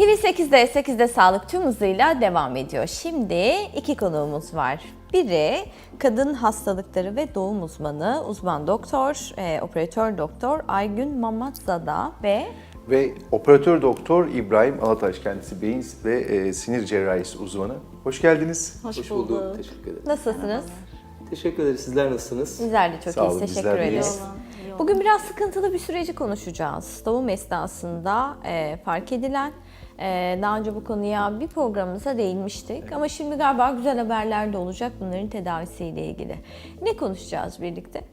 TV8'de 8'de sağlık tüm hızıyla devam ediyor. Şimdi iki konuğumuz var. Biri kadın hastalıkları ve doğum uzmanı, uzman doktor, e, operatör doktor Aygün Mamatzada ve Ve operatör doktor İbrahim Alataş kendisi beyin ve e, sinir cerrahisi uzmanı. Hoş geldiniz. Hoş, bulduk. Teşekkür ederim. nasılsınız? Teşekkür ederiz. Sizler nasılsınız? Bizler de çok Sağ iyiyiz. olun, Teşekkür ederiz. Bugün biraz sıkıntılı bir süreci konuşacağız. Doğum esnasında e, fark edilen, daha önce bu konuya bir programımıza değinmiştik. Ama şimdi galiba güzel haberler de olacak bunların tedavisiyle ilgili. Ne konuşacağız birlikte?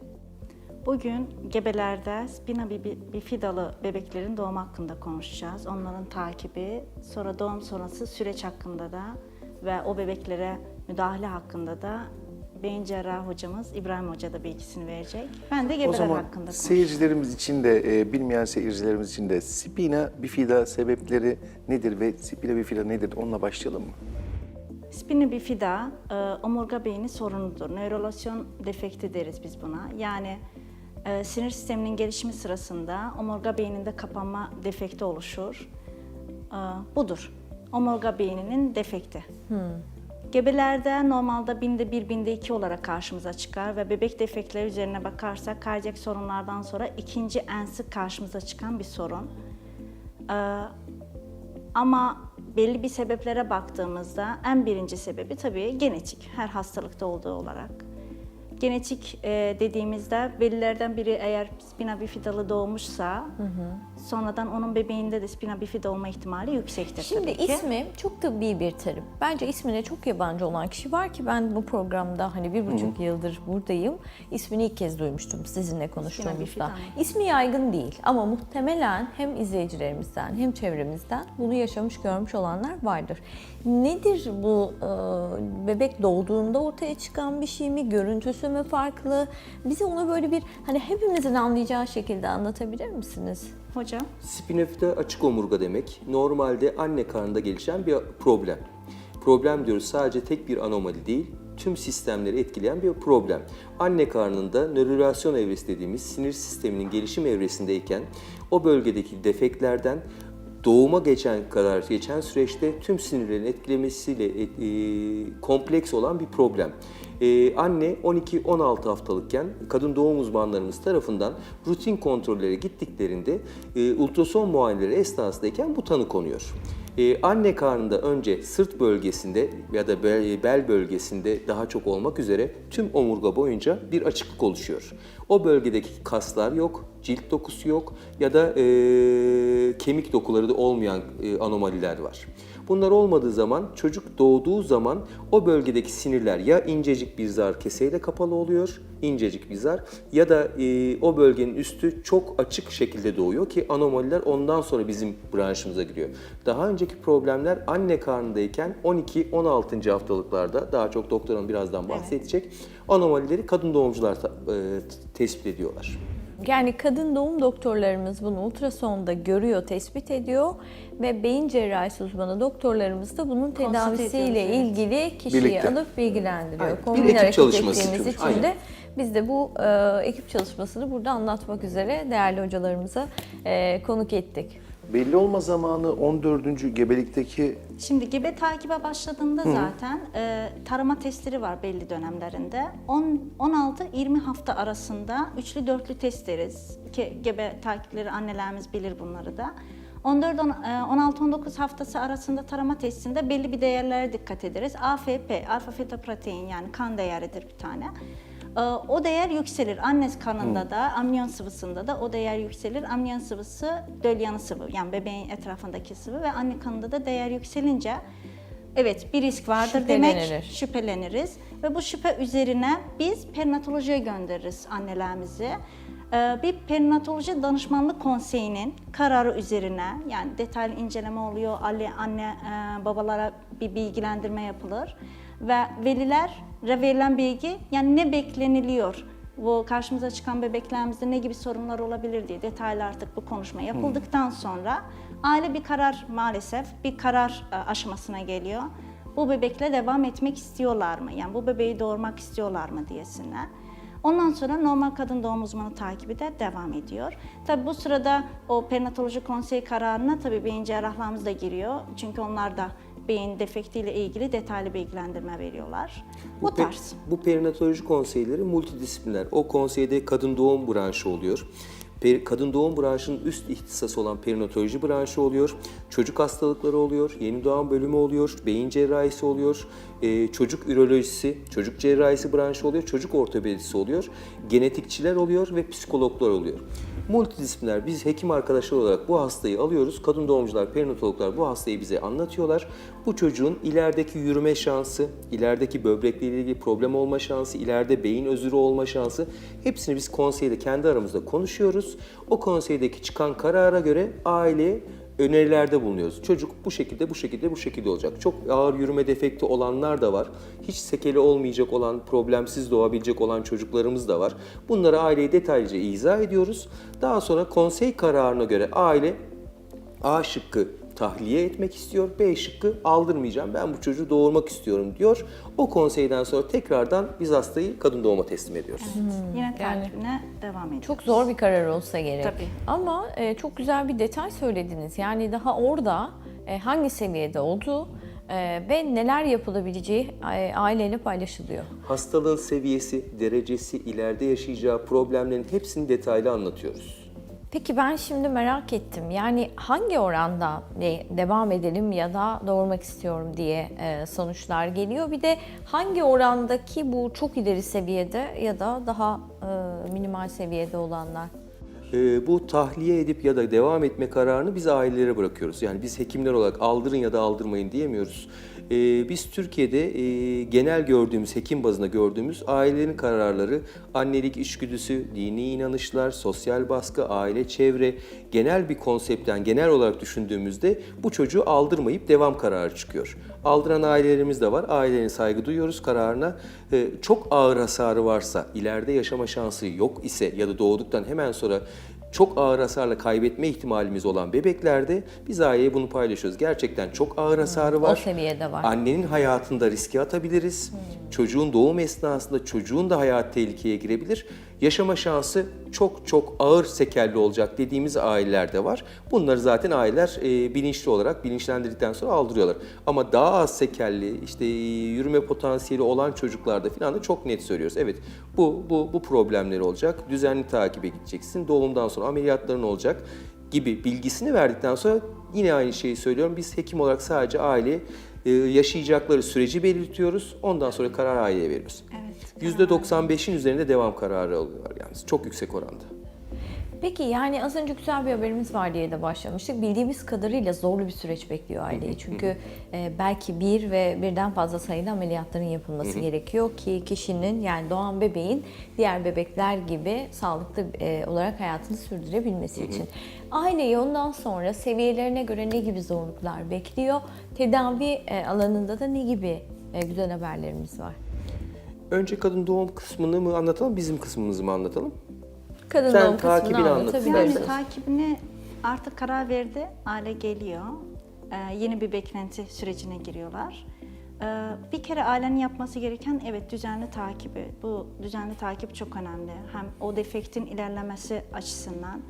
Bugün gebelerde spina bifidalı bebeklerin doğum hakkında konuşacağız. Onların takibi, sonra doğum sonrası süreç hakkında da ve o bebeklere müdahale hakkında da beyin cerrahı hocamız İbrahim Hoca da bilgisini verecek. Ben de O gebeler zaman hakkında konuşacağım. seyircilerimiz için de e, bilmeyen seyircilerimiz için de spina bifida sebepleri nedir ve spina bifida nedir onunla başlayalım mı? Spina bifida e, omurga beyni sorunudur. Nörolasyon defekti deriz biz buna. Yani e, sinir sisteminin gelişimi sırasında omurga beyninde kapanma defekti oluşur. E, budur. Omurga beyninin defekti. Gebelerde normalde binde bir, binde iki olarak karşımıza çıkar ve bebek defektleri üzerine bakarsak kardiyak sorunlardan sonra ikinci en sık karşımıza çıkan bir sorun. Ee, ama belli bir sebeplere baktığımızda en birinci sebebi tabii genetik, her hastalıkta olduğu olarak. Genetik e, dediğimizde velilerden biri eğer spina bifidalı doğmuşsa sonradan onun bebeğinde de spina bifida olma ihtimali yüksektir Şimdi tabii ki. ismi çok tıbbi bir terim. Bence ismine çok yabancı olan kişi var ki ben bu programda hani bir buçuk yıldır buradayım. İsmini ilk kez duymuştum sizinle konuştuğumuzda. İsmi yaygın değil ama muhtemelen hem izleyicilerimizden hem çevremizden bunu yaşamış görmüş olanlar vardır. Nedir bu e, bebek doğduğunda ortaya çıkan bir şey mi? Görüntüsü mü farklı? Bize onu böyle bir hani hepimizin anlayacağı şekilde anlatabilir misiniz? Hocam. Spinefte açık omurga demek. Normalde anne karnında gelişen bir problem. Problem diyoruz sadece tek bir anomali değil, tüm sistemleri etkileyen bir problem. Anne karnında nörolasyon evresi dediğimiz sinir sisteminin gelişim evresindeyken o bölgedeki defektlerden doğuma geçen kadar geçen süreçte tüm sinirlerin etkilemesiyle e, e, kompleks olan bir problem. E, anne 12-16 haftalıkken kadın doğum uzmanlarımız tarafından rutin kontrollere gittiklerinde e, ultrason muayeneleri esnasındayken bu tanı konuyor. Ee, anne karnında önce sırt bölgesinde ya da bel, bel bölgesinde daha çok olmak üzere tüm omurga boyunca bir açıklık oluşuyor. O bölgedeki kaslar yok, cilt dokusu yok ya da e, kemik dokuları da olmayan e, anomaliler var. Bunlar olmadığı zaman çocuk doğduğu zaman o bölgedeki sinirler ya incecik bir zar keseyle kapalı oluyor, incecik bir zar ya da e, o bölgenin üstü çok açık şekilde doğuyor ki anomaliler ondan sonra bizim branşımıza giriyor. Daha önceki problemler anne karnındayken 12-16. haftalıklarda daha çok doktorun birazdan bahsedecek anomalileri kadın doğumcular e, tespit ediyorlar. Yani kadın doğum doktorlarımız bunu ultrasonda görüyor, tespit ediyor ve beyin cerrahisi uzmanı doktorlarımız da bunun tedavisiyle evet. ilgili kişiyi Birlikte. alıp bilgilendiriyor. Aynen. Bir Kombin ekip hareket çalışması. için Aynen. de biz de bu e, ekip çalışmasını burada anlatmak üzere değerli hocalarımıza e, konuk ettik. Belli olma zamanı 14. gebelikteki Şimdi gebe takibe başladığında zaten e, tarama testleri var belli dönemlerinde. 10 16-20 hafta arasında üçlü dörtlü test deriz. Ki gebe takipleri annelerimiz bilir bunları da. 14 on- e, 16-19 haftası arasında tarama testinde belli bir değerlere dikkat ederiz. AFP, alfa fetoprotein yani kan değeridir bir tane. E, O değer yükselir. Anne kanında da, amniyon sıvısında da o değer yükselir. Amniyon sıvısı dölyanı sıvı yani bebeğin etrafındaki sıvı ve anne kanında da değer yükselince evet bir risk vardır demek şüpheleniriz ve bu şüphe üzerine biz perinatolojiye göndeririz annelerimizi. Ee, Bir perinatoloji danışmanlık konseyinin kararı üzerine yani detaylı inceleme oluyor, anne, anne e, babalara bir bilgilendirme yapılır ve velilere verilen bilgi yani ne bekleniliyor, bu karşımıza çıkan bebeklerimizde ne gibi sorunlar olabilir diye detaylı artık bu konuşma yapıldıktan sonra aile bir karar maalesef bir karar e, aşamasına geliyor. Bu bebekle devam etmek istiyorlar mı? Yani bu bebeği doğurmak istiyorlar mı diyesinler. Ondan sonra normal kadın doğum uzmanı takibi de devam ediyor. Tabi bu sırada o perinatoloji konseyi kararına tabii beyin cerrahlarımız da giriyor. Çünkü onlar da beyin defektiyle ilgili detaylı bilgilendirme veriyorlar. Bu pe- tarz. bu perinatoloji konseyleri multidisipliner. O konseyde kadın doğum branşı oluyor. Kadın doğum branşının üst ihtisası olan perinatoloji branşı oluyor. Çocuk hastalıkları oluyor, yeni doğan bölümü oluyor, beyin cerrahisi oluyor, e, çocuk ürolojisi, çocuk cerrahisi branşı oluyor, çocuk ortopedisi oluyor, genetikçiler oluyor ve psikologlar oluyor. Multidisipliner biz hekim arkadaşlar olarak bu hastayı alıyoruz. Kadın doğumcular, perinatologlar bu hastayı bize anlatıyorlar. Bu çocuğun ilerideki yürüme şansı, ilerideki böbrekleriyle ilgili problem olma şansı, ileride beyin özürü olma şansı hepsini biz konseyde kendi aramızda konuşuyoruz. O konseydeki çıkan karara göre aile önerilerde bulunuyoruz. Çocuk bu şekilde, bu şekilde, bu şekilde olacak. Çok ağır yürüme defekti olanlar da var. Hiç sekeli olmayacak olan, problemsiz doğabilecek olan çocuklarımız da var. Bunları aileye detaylıca izah ediyoruz. Daha sonra konsey kararına göre aile A şıkkı tahliye etmek istiyor, B şıkkı aldırmayacağım, ben bu çocuğu doğurmak istiyorum diyor. O konseyden sonra tekrardan biz hastayı kadın doğuma teslim ediyoruz. Yine yani- takibine devam ediyor. Çok zor bir karar olsa gerek. Tabii. Ama e, çok güzel bir detay söylediniz. Yani daha orada e, hangi seviyede olduğu e, ve neler yapılabileceği e, aileyle paylaşılıyor. Hastalığın seviyesi, derecesi, ileride yaşayacağı problemlerin hepsini detaylı anlatıyoruz. Peki ben şimdi merak ettim. Yani hangi oranda de- devam edelim ya da doğurmak istiyorum diye e, sonuçlar geliyor. Bir de hangi orandaki bu çok ileri seviyede ya da daha e, minimal seviyede olanlar? Bu tahliye edip ya da devam etme kararını biz ailelere bırakıyoruz. Yani biz hekimler olarak aldırın ya da aldırmayın diyemiyoruz. Ee, biz Türkiye'de e, genel gördüğümüz, hekim bazında gördüğümüz ailelerin kararları, annelik içgüdüsü, dini inanışlar, sosyal baskı, aile, çevre, genel bir konseptten genel olarak düşündüğümüzde bu çocuğu aldırmayıp devam kararı çıkıyor. Aldıran ailelerimiz de var. Ailelerin saygı duyuyoruz kararına. Ee, çok ağır hasarı varsa, ileride yaşama şansı yok ise ya da doğduktan hemen sonra çok ağır hasarla kaybetme ihtimalimiz olan bebeklerde biz aileye bunu paylaşıyoruz. Gerçekten çok ağır hasarı var. o seviyede var. Annenin hayatında riske atabiliriz. Çocuğun doğum esnasında çocuğun da hayat tehlikeye girebilir. Yaşama şansı çok çok ağır sekelli olacak dediğimiz aileler de var. Bunları zaten aileler e, bilinçli olarak bilinçlendirdikten sonra aldırıyorlar. Ama daha az sekelli, işte yürüme potansiyeli olan çocuklarda falan da çok net söylüyoruz. Evet bu bu bu problemleri olacak. Düzenli takibe gideceksin. Doğumdan sonra ameliyatların olacak gibi bilgisini verdikten sonra yine aynı şeyi söylüyorum. Biz hekim olarak sadece aile yaşayacakları süreci belirtiyoruz. Ondan sonra karar aileye veriyoruz. Evet. %95'in üzerinde devam kararı alıyorlar yani çok yüksek oranda. Peki yani az önce güzel bir haberimiz var diye de başlamıştık. Bildiğimiz kadarıyla zorlu bir süreç bekliyor aileyi. Çünkü e, belki bir ve birden fazla sayıda ameliyatların yapılması gerekiyor ki kişinin yani doğan bebeğin diğer bebekler gibi sağlıklı e, olarak hayatını sürdürebilmesi için. Aileyi ondan sonra seviyelerine göre ne gibi zorluklar bekliyor? Tedavi e, alanında da ne gibi e, güzel haberlerimiz var? Önce kadın doğum kısmını mı anlatalım, bizim kısmımızı mı anlatalım? Kadın Sen doğum takibini kısmını anlat. anlatabilirsiniz. Yani takibine artık karar verdi, aile geliyor. Ee, yeni bir beklenti sürecine giriyorlar. Ee, bir kere ailenin yapması gereken evet düzenli takibi. Bu düzenli takip çok önemli. Hem o defektin ilerlemesi açısından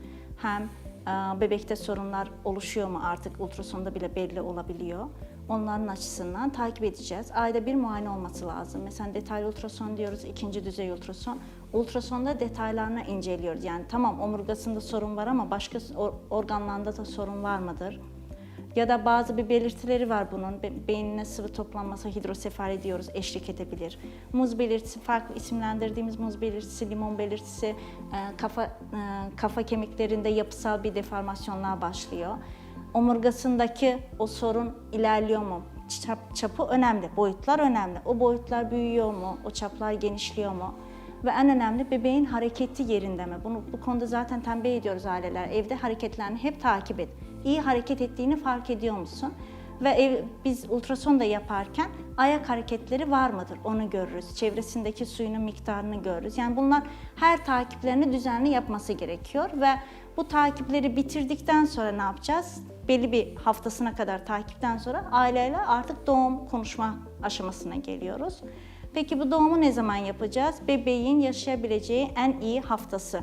hem e, bebekte sorunlar oluşuyor mu artık ultrasonda bile belli olabiliyor. Onların açısından takip edeceğiz. Ayda bir muayene olması lazım. Mesela detaylı ultrason diyoruz, ikinci düzey ultrason. Ultrasonda detaylarını inceliyoruz. Yani tamam omurgasında sorun var ama başka or- organlarında da sorun var mıdır? Ya da bazı bir belirtileri var bunun. Be- beynine sıvı toplanması, hidrosefali diyoruz, eşlik edebilir. Muz belirtisi, farklı isimlendirdiğimiz muz belirtisi, limon belirtisi, e, kafa e, kafa kemiklerinde yapısal bir deformasyonlar başlıyor. Omurgasındaki o sorun ilerliyor mu? Çap, çapı önemli, boyutlar önemli. O boyutlar büyüyor mu? O çaplar genişliyor mu? Ve en önemli bebeğin hareketi yerinde mi? Bunu bu konuda zaten tembih ediyoruz aileler. Evde hareketlerini hep takip et. İyi hareket ettiğini fark ediyor musun? Ve ev, biz ultrason da yaparken ayak hareketleri var mıdır onu görürüz. Çevresindeki suyunun miktarını görürüz. Yani bunlar her takiplerini düzenli yapması gerekiyor ve bu takipleri bitirdikten sonra ne yapacağız? Belli bir haftasına kadar takipten sonra aileyle artık doğum konuşma aşamasına geliyoruz. Peki bu doğumu ne zaman yapacağız? Bebeğin yaşayabileceği en iyi haftası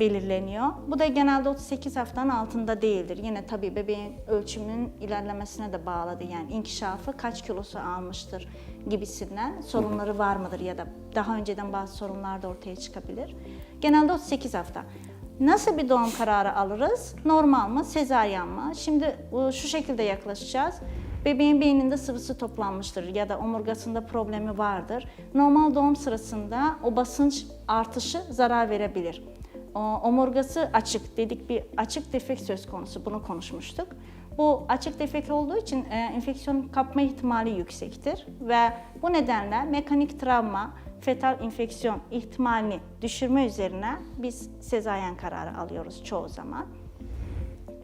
belirleniyor. Bu da genelde 38 haftanın altında değildir. Yine tabii bebeğin ölçümünün ilerlemesine de bağlıdır. Yani inkişafı kaç kilosu almıştır gibisinden sorunları var mıdır ya da daha önceden bazı sorunlar da ortaya çıkabilir. Genelde 38 hafta. Nasıl bir doğum kararı alırız? Normal mı, sezaryen mı? Şimdi bu- şu şekilde yaklaşacağız. Bebeğin beyninde sıvısı toplanmıştır ya da omurgasında problemi vardır. Normal doğum sırasında o basınç artışı zarar verebilir. O, omurgası açık dedik bir açık defekt söz konusu bunu konuşmuştuk. Bu açık defekt olduğu için e, enfeksiyon kapma ihtimali yüksektir ve bu nedenle mekanik travma, fetal enfeksiyon ihtimalini düşürme üzerine biz sezaryen kararı alıyoruz çoğu zaman.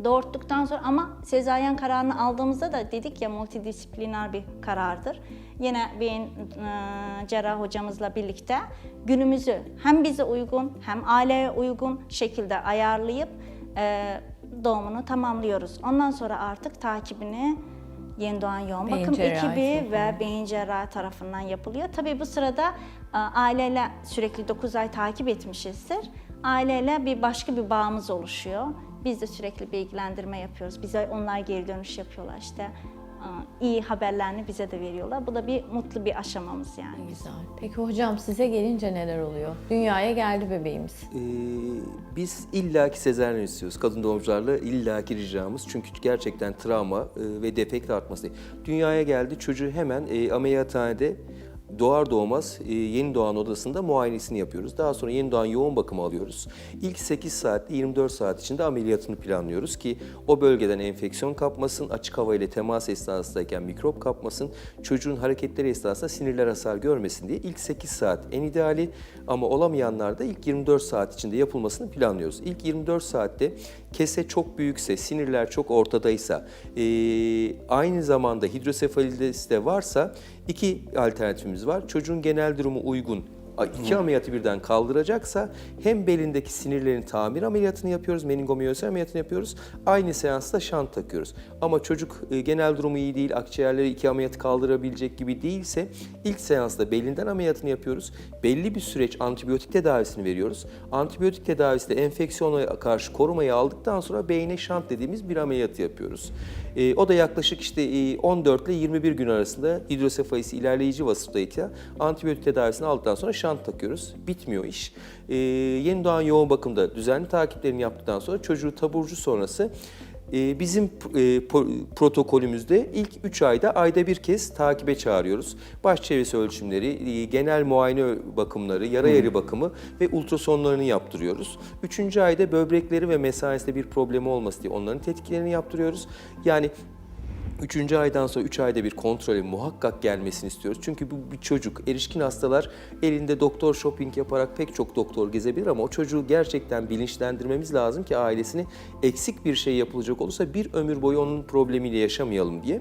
Doğurttuktan sonra ama sezaryen kararını aldığımızda da dedik ya multidisipliner bir karardır. Yine beyin e, cerrah hocamızla birlikte günümüzü hem bize uygun hem aileye uygun şekilde ayarlayıp e, doğumunu tamamlıyoruz. Ondan sonra artık takibini yeni doğan yoğun Beyin bakım ekibi ve beyin cerrahı tarafından yapılıyor. Tabii bu sırada aileyle sürekli 9 ay takip etmişizdir. Aileyle bir başka bir bağımız oluşuyor. Biz de sürekli bilgilendirme yapıyoruz. Bize onlar geri dönüş yapıyorlar işte. iyi haberlerini bize de veriyorlar. Bu da bir mutlu bir aşamamız yani. Güzel. Peki hocam size gelince neler oluyor? Dünyaya geldi bebeğimiz. Ee, biz illaki sezaryen istiyoruz. Kadın doğumcularla illaki ricamız. Çünkü gerçekten travma e, ve defekt artması. Dünyaya geldi çocuğu hemen e, ameliyathanede doğar doğmaz e, yeni doğan odasında muayenesini yapıyoruz. Daha sonra yeni doğan yoğun bakımı alıyoruz. İlk 8 saat 24 saat içinde ameliyatını planlıyoruz ki o bölgeden enfeksiyon kapmasın, açık hava ile temas esnasındayken mikrop kapmasın, çocuğun hareketleri esnasında sinirler hasar görmesin diye ilk 8 saat en ideali ama olamayanlar da ilk 24 saat içinde yapılmasını planlıyoruz. İlk 24 saatte kese çok büyükse, sinirler çok ortadaysa, e, aynı zamanda hidrosefalidesi de varsa iki alternatifimiz var. Çocuğun genel durumu uygun, iki ameliyatı birden kaldıracaksa hem belindeki sinirlerin tamir ameliyatını yapıyoruz, meningomiyose ameliyatını yapıyoruz. Aynı seansta şant takıyoruz. Ama çocuk e, genel durumu iyi değil, akciğerleri iki ameliyatı kaldırabilecek gibi değilse ilk seansta belinden ameliyatını yapıyoruz. Belli bir süreç antibiyotik tedavisini veriyoruz. Antibiyotik tedavisi de enfeksiyona karşı korumayı aldıktan sonra beyne şant dediğimiz bir ameliyatı yapıyoruz. E, o da yaklaşık işte e, 14 ile 21 gün arasında hidrosefalisi ilerleyici vasıftayken antibiyotik tedavisini aldıktan sonra şant takıyoruz. Bitmiyor iş. E, yeni doğan yoğun bakımda düzenli takiplerini yaptıktan sonra çocuğu taburcu sonrası bizim e, protokolümüzde ilk 3 ayda ayda bir kez takibe çağırıyoruz. Baş çevresi ölçümleri, e, genel muayene bakımları, yara yeri bakımı ve ultrasonlarını yaptırıyoruz. Üçüncü ayda böbrekleri ve mesaisinde bir problemi olması diye onların tetkiklerini yaptırıyoruz. Yani Üçüncü aydan sonra üç ayda bir kontrole muhakkak gelmesini istiyoruz. Çünkü bu bir çocuk. Erişkin hastalar elinde doktor shopping yaparak pek çok doktor gezebilir ama o çocuğu gerçekten bilinçlendirmemiz lazım ki ailesini eksik bir şey yapılacak olursa bir ömür boyu onun problemiyle yaşamayalım diye.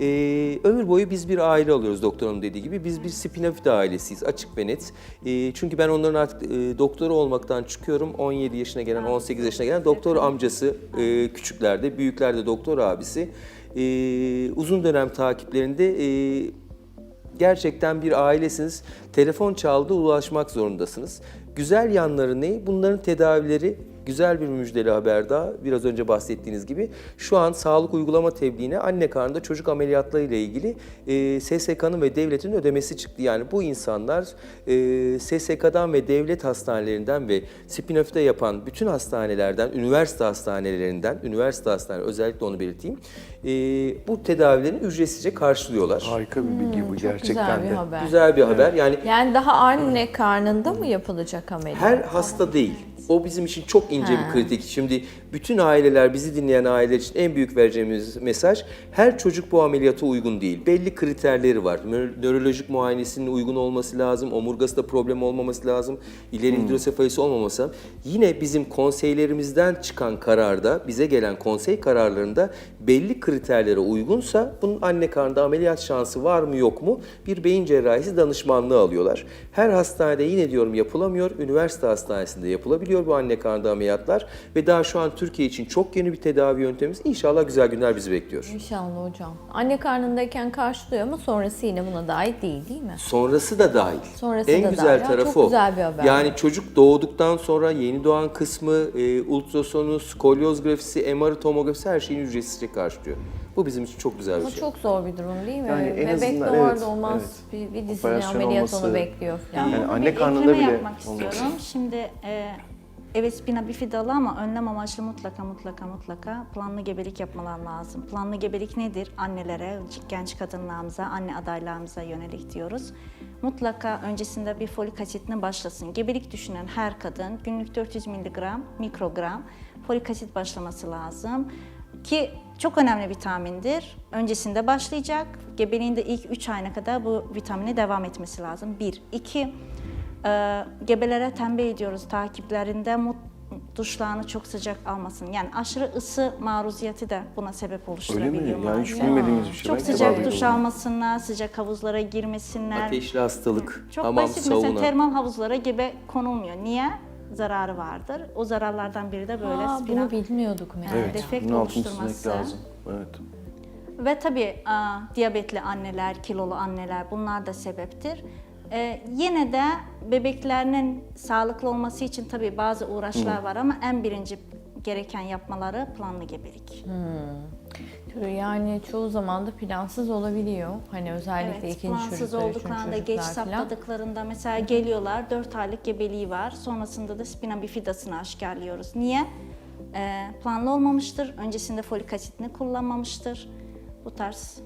Ee, ömür boyu biz bir aile alıyoruz doktorun dediği gibi. Biz bir spinafide ailesiyiz açık ve net. Ee, çünkü ben onların artık e, doktoru olmaktan çıkıyorum. 17 yaşına gelen, 18 yaşına gelen doktor amcası e, küçüklerde, büyüklerde doktor abisi. Ee, uzun dönem takiplerinde e, gerçekten bir ailesiniz. Telefon çaldı ulaşmak zorundasınız. Güzel yanları ne? Bunların tedavileri güzel bir müjdeli haber daha. Biraz önce bahsettiğiniz gibi şu an sağlık uygulama tebliğine anne karnında çocuk ameliyatları ile ilgili e, SSK'nın ve devletin ödemesi çıktı. Yani bu insanlar e, SSK'dan ve devlet hastanelerinden ve spinafide yapan bütün hastanelerden, üniversite hastanelerinden, üniversite hastaneleri özellikle onu belirteyim, e, bu tedavilerini ücretsizce karşılıyorlar. Harika bir bilgi bu Çok gerçekten güzel bir de. haber. Güzel bir haber. Yani Yani daha anne karnında mı yapılacak ameliyat? her hasta değil. O bizim için çok ince bir kritik. Şimdi bütün aileler, bizi dinleyen aileler için en büyük vereceğimiz mesaj, her çocuk bu ameliyata uygun değil. Belli kriterleri var. Nö- Nörolojik muayenesinin uygun olması lazım, omurgasında problem olmaması lazım, ileri hidrosefalisi olmaması. Yine bizim konseylerimizden çıkan kararda, bize gelen konsey kararlarında belli kriterlere uygunsa bunun anne karnında ameliyat şansı var mı yok mu bir beyin cerrahisi danışmanlığı alıyorlar. Her hastanede yine diyorum yapılamıyor, üniversite hastanesinde yapılabiliyor. Gidiyor bu anne karnında ameliyatlar ve daha şu an Türkiye için çok yeni bir tedavi yöntemimiz. İnşallah güzel günler bizi bekliyor. İnşallah hocam. Anne karnındayken karşılıyor ama sonrası yine buna dahil değil değil mi? Sonrası da dahil. Sonrası en da güzel dahil. Tarafı çok o. güzel bir haber. Yani çocuk doğduktan sonra yeni doğan kısmı, e, ultrasonu, skolyoz grafisi, MR tomografisi her şeyini ücretsizce karşılıyor. Bu bizim için çok güzel bir Ama şey. çok zor bir durum değil mi? Yani en Bebek azından doğar evet, doğmaz evet. bir, bir Operasyon ameliyat olması- onu bekliyor falan. Yani Burada anne bir karnında bile yapmak istiyorum. Şimdi e, evet spina bifidalı ama önlem amaçlı mutlaka mutlaka mutlaka planlı gebelik yapmalar lazım. Planlı gebelik nedir? Annelere, genç kadınlarımıza, anne adaylarımıza yönelik diyoruz. Mutlaka öncesinde bir folik asitine başlasın. Gebelik düşünen her kadın günlük 400 miligram, mikrogram folik asit başlaması lazım. Ki çok önemli vitamindir. Öncesinde başlayacak. Gebeliğinde ilk 3 ayına kadar bu vitamine devam etmesi lazım. 1. 2. Ee, gebelere tembih ediyoruz takiplerinde mut, duşlarını çok sıcak almasın. Yani aşırı ısı maruziyeti de buna sebep Öyle oluşturabiliyor mi? Yani hiç bilmediğimiz bir şey. Çok Ben sıcak duş almasınlar, sıcak havuzlara girmesinler. Ateşli hastalık, Çok hamam, basit sauna. mesela termal havuzlara gebe konulmuyor. Niye? Zararı vardır. O zararlardan biri de böyle Aa, spinal bunu bilmiyorduk mesela. Evet. defekt bunun oluşturması. lazım. Evet. Ve tabii aa, diyabetli anneler, kilolu anneler bunlar da sebeptir. Ee, yine de bebeklerinin sağlıklı olması için tabii bazı uğraşlar var ama en birinci gereken yapmaları planlı gebelik. Yani çoğu zaman da plansız olabiliyor. Hani özellikle Evet, ikinci plansız çocuklar, olduklarında, üçüncü geç çocuklar falan. saptadıklarında mesela geliyorlar 4 aylık gebeliği var. Sonrasında da spina bifidasını aşkarlıyoruz. Niye? Ee, planlı olmamıştır. Öncesinde folik asitini kullanmamıştır. Bu tarz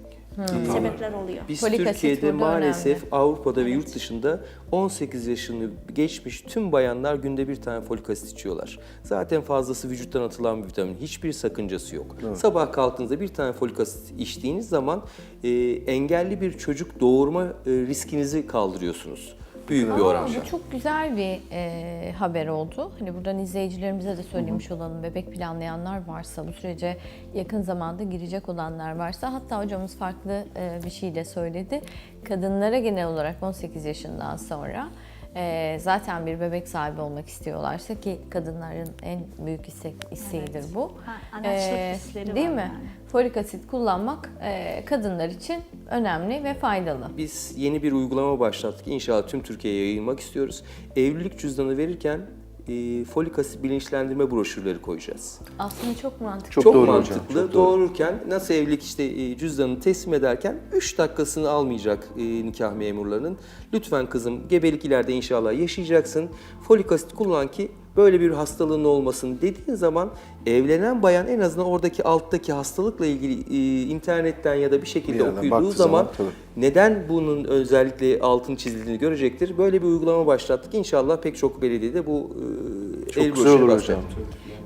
sebepler oluyor. Biz Folik asit Türkiye'de maalesef önemli. Avrupa'da ve yurt dışında 18 yaşını geçmiş tüm bayanlar günde bir tane folik asit içiyorlar. Zaten fazlası vücuttan atılan bir vitamin. Hiçbir sakıncası yok. Sabah kalktığınızda bir tane folik asit içtiğiniz zaman e, engelli bir çocuk doğurma e, riskinizi kaldırıyorsunuz. Büyük bir Aa, oranda. bu çok güzel bir e, haber oldu. Hani buradan izleyicilerimize de söylemiş olalım. Bebek planlayanlar varsa, bu sürece yakın zamanda girecek olanlar varsa, hatta hocamız farklı e, bir şey de söyledi. Kadınlara genel olarak 18 yaşından sonra e, zaten bir bebek sahibi olmak istiyorlarsa ki kadınların en büyük istek, isteğidir bu. Ha, anaçlık hisleri değil var mi? yani. Folik asit kullanmak e, kadınlar için önemli ve faydalı. Biz yeni bir uygulama başlattık. İnşallah tüm Türkiye'ye yayılmak istiyoruz. Evlilik cüzdanı verirken e, folik asit bilinçlendirme broşürleri koyacağız. Aslında çok mantıklı. Çok Çok, doğru hocam, mantıklı. çok doğru. Doğururken nasıl evlilik işte e, cüzdanını teslim ederken 3 dakikasını almayacak e, nikah memurlarının. Lütfen kızım gebelik ileride inşallah yaşayacaksın. Folik asit kullan ki böyle bir hastalığın olmasın dediğin zaman evlenen bayan en azından oradaki alttaki hastalıkla ilgili e, internetten ya da bir şekilde Bir baktığı zaman, zaman tabii. neden bunun özellikle altın çizildiğini görecektir. Böyle bir uygulama başlattık. İnşallah pek çok belediyede bu e, Çok el güzel olur hocam.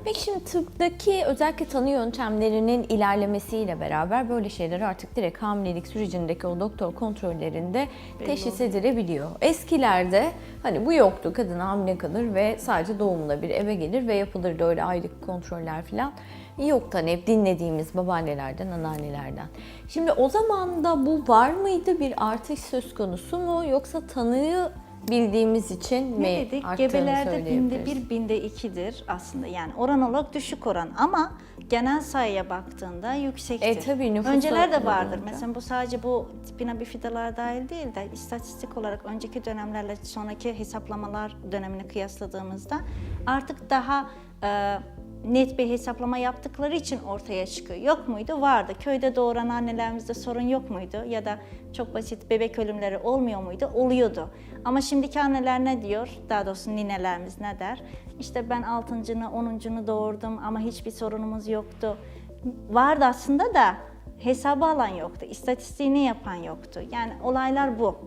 Peki şimdi tıptaki özellikle tanı yöntemlerinin ilerlemesiyle beraber böyle şeyler artık direkt hamilelik sürecindeki o doktor kontrollerinde teşhis edilebiliyor. Eskilerde hani bu yoktu kadın hamile kalır ve sadece doğumla bir eve gelir ve yapılırdı öyle aylık kontroller falan. Yoktu hani hep dinlediğimiz babaannelerden, anneannelerden. Şimdi o zaman da bu var mıydı bir artış söz konusu mu yoksa tanıyı bildiğimiz için mi Ne dedik? arttığını Gebelerde binde bir, binde ikidir aslında. Yani oran olarak düşük oran ama genel sayıya baktığında yüksektir. E, tabii, nüfusa Önceler de vardır. olunca. Mesela bu sadece bu tipina bifidalar dahil değil de istatistik olarak önceki dönemlerle sonraki hesaplamalar dönemini kıyasladığımızda artık daha e, net bir hesaplama yaptıkları için ortaya çıkıyor. Yok muydu? Vardı. Köyde doğuran annelerimizde sorun yok muydu? Ya da çok basit bebek ölümleri olmuyor muydu? Oluyordu. Ama şimdiki anneler ne diyor? Daha doğrusu ninelerimiz ne der? İşte ben altıncını, onuncunu doğurdum ama hiçbir sorunumuz yoktu. Vardı aslında da hesabı alan yoktu. istatistiğini yapan yoktu. Yani olaylar bu.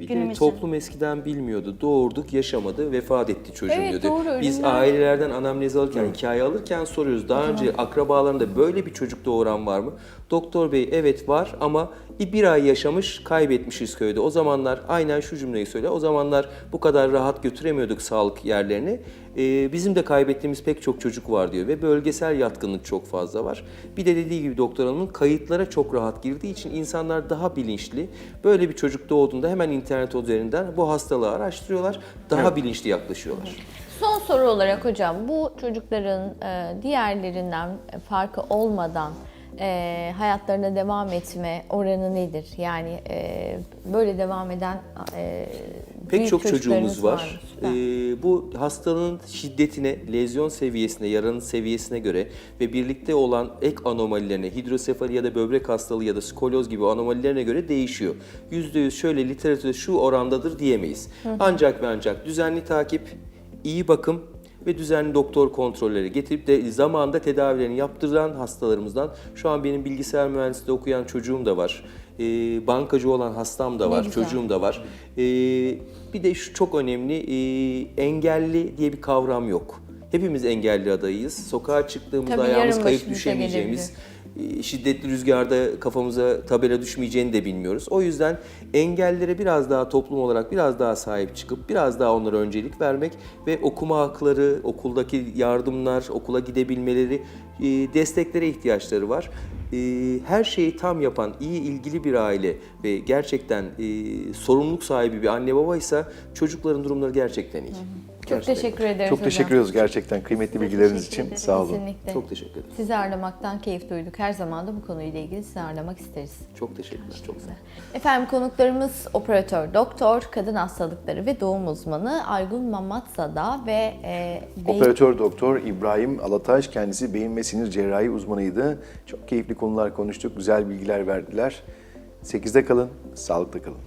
Bir de Günümüzün. toplum eskiden bilmiyordu. Doğurduk, yaşamadı, vefat etti çocuğum Evet, diyordu. doğru, Biz ölümler- ailelerden anamnez alırken, hikaye alırken soruyoruz. Daha önce akrabalarında böyle bir çocuk doğuran var mı? Doktor bey evet var ama bir ay yaşamış, kaybetmişiz köyde. O zamanlar aynen şu cümleyi söyle. O zamanlar bu kadar rahat götüremiyorduk sağlık yerlerini. Ee, bizim de kaybettiğimiz pek çok çocuk var diyor ve bölgesel yatkınlık çok fazla var. Bir de dediği gibi doktor hanımın kayıtlara çok rahat girdiği için insanlar daha bilinçli. Böyle bir çocuk doğduğunda hemen internet üzerinden bu hastalığı araştırıyorlar. Daha bilinçli yaklaşıyorlar. Son soru olarak hocam bu çocukların e, diğerlerinden farkı olmadan e, hayatlarına devam etme oranı nedir? Yani e, böyle devam eden e, Pek çok çocuğumuz var. Süper. Ee, bu hastalığın şiddetine, lezyon seviyesine, yaranın seviyesine göre ve birlikte olan ek anomalilerine, hidrosefali ya da böbrek hastalığı ya da skolyoz gibi anomalilerine göre değişiyor. %100 şöyle literatürde şu orandadır diyemeyiz. Ancak ve ancak düzenli takip, iyi bakım ve düzenli doktor kontrolleri getirip de zamanında tedavilerini yaptıran hastalarımızdan şu an benim bilgisayar mühendisliği okuyan çocuğum da var. Ee, bankacı olan hastam da var, çocuğum da var. Ee, bir de şu çok önemli, ee, engelli diye bir kavram yok. Hepimiz engelli adayıyız. Sokağa çıktığımızda Tabii ayağımız yarın kayıp başımıza düşemeyeceğimiz, ee, şiddetli rüzgarda kafamıza tabela düşmeyeceğini de bilmiyoruz. O yüzden engellilere biraz daha toplum olarak biraz daha sahip çıkıp biraz daha onlara öncelik vermek ve okuma hakları, okuldaki yardımlar, okula gidebilmeleri, ee, desteklere ihtiyaçları var. Ee, Her şeyi tam yapan, iyi ilgili bir aile ve gerçekten ee, sorumluluk sahibi bir anne babaysa çocukların durumları gerçekten iyi. Çok Gerçekten teşekkür ederiz Çok hocam. teşekkür ediyoruz gerçekten kıymetli bilgileriniz teşekkür için. ederim. Sağ olun. Kesinlikle. Çok teşekkür ederim. Sizi ağırlamaktan keyif duyduk. Her zaman da bu konuyla ilgili sizi ağırlamak isteriz. Çok teşekkürler. Çok sağ olun. Efendim konuklarımız operatör doktor, kadın hastalıkları ve doğum uzmanı Aygun Mamatsada ve e, Bey- Operatör doktor İbrahim Alataş kendisi beyin ve sinir cerrahi uzmanıydı. Çok keyifli konular konuştuk, güzel bilgiler verdiler. 8'de kalın, sağlıkta kalın.